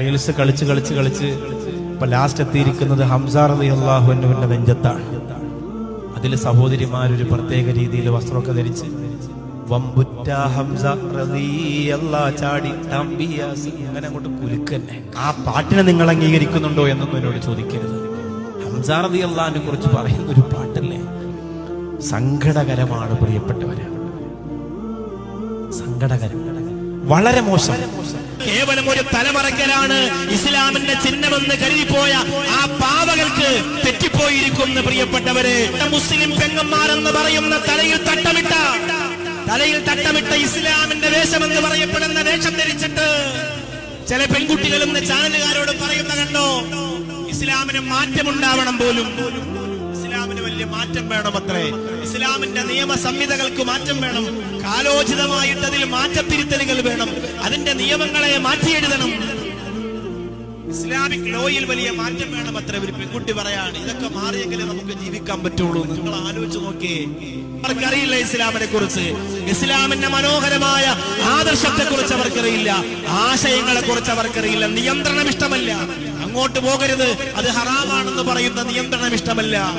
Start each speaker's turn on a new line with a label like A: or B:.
A: Reels കളിച്ച് കളിച്ച് കളിച്ച് ഇപ്പൊ ലാസ്റ്റ് എത്തിയിരിക്കുന്നത് ഹംസാർ അലി അള്ളാഹുവിന്റെ നെഞ്ചത്താണ്. അതിൽ സഹോദരിമാരൊരു പ്രത്യേക രീതിയിൽ വസ്ത്രമൊക്കെ ധരിച്ച് ഹംസ ചാടി അങ്ങോട്ട് ആ പാട്ടിനെ നിങ്ങൾ അംഗീകരിക്കുന്നുണ്ടോ എന്നൊന്നും എന്നോട് ചോദിക്കരുത്. ഹംസ റതി അള്ളാഹിനെ കുറിച്ച് പറയുന്ന ഒരു പാട്ടല്ലേ? സങ്കടകരമാണ് പ്രിയപ്പെട്ടവര്. സങ്കടകരം. വളരെ മോശം.
B: കേവലം ഒരു തലമറക്കലാണ് ഇസ്ലാമിന്റെ ചിഹ്നമെന്ന് കരുതിപ്പോയ ആ പാവകൾക്ക് തെറ്റിപ്പോയിരിക്കുന്ന പ്രിയപ്പെട്ടവര്. മുസ്ലിം പെങ്ങന്മാരെന്ന് പറയുന്ന തലയിൽ തട്ടമിട്ട തലയിൽ തട്ടമിട്ട ഇസ്ലാമിന്റെ വേഷമെന്ന് പറയപ്പെടുന്ന വേഷം ധരിച്ചിട്ട് ചില പെൺകുട്ടികളും ചാനലുകാരോട് പറയുന്ന കണ്ടോ ഇസ്ലാമിന് മാറ്റമുണ്ടാവണം പോലും. വലിയ മാറ്റം വേണം അത്രേ. ഇസ്ലാമിന്റെ നിയമ സംഹിതകൾക്ക് മാറ്റം വേണം. കാലോചിതമായിട്ട് അതിൽ മാറ്റത്തിരുത്തലുകൾ വേണം. അതിന്റെ നിയമങ്ങളെ മാറ്റിയെഴുതണം. ഇസ്ലാമിക് ലോയിൽ വലിയ മാറ്റം വേണം അത്ര ഒരു പെൺകുട്ടി പറയാണ്. ഇതൊക്കെ മാറിയെങ്കിലേ നമുക്ക് ജീവിക്കാൻ പറ്റുള്ളൂ നിങ്ങൾ ആലോചിച്ച് നോക്കിയേ. അവർക്കറിയില്ല ഇസ്ലാമിനെ കുറിച്ച് ഇസ്ലാമിന്റെ മനോഹരമായ ആദർശത്തെ കുറിച്ച് അവർക്കറിയില്ല. ആശയങ്ങളെ കുറിച്ച് അവർക്കറിയില്ല. നിയന്ത്രണം ഇഷ്ടമല്ല. അങ്ങോട്ട് പോകരുത്. അത് ഹറാമാണെന്ന് പറയുന്ന നിയന്ത്രണം ഇഷ്ടമല്ല.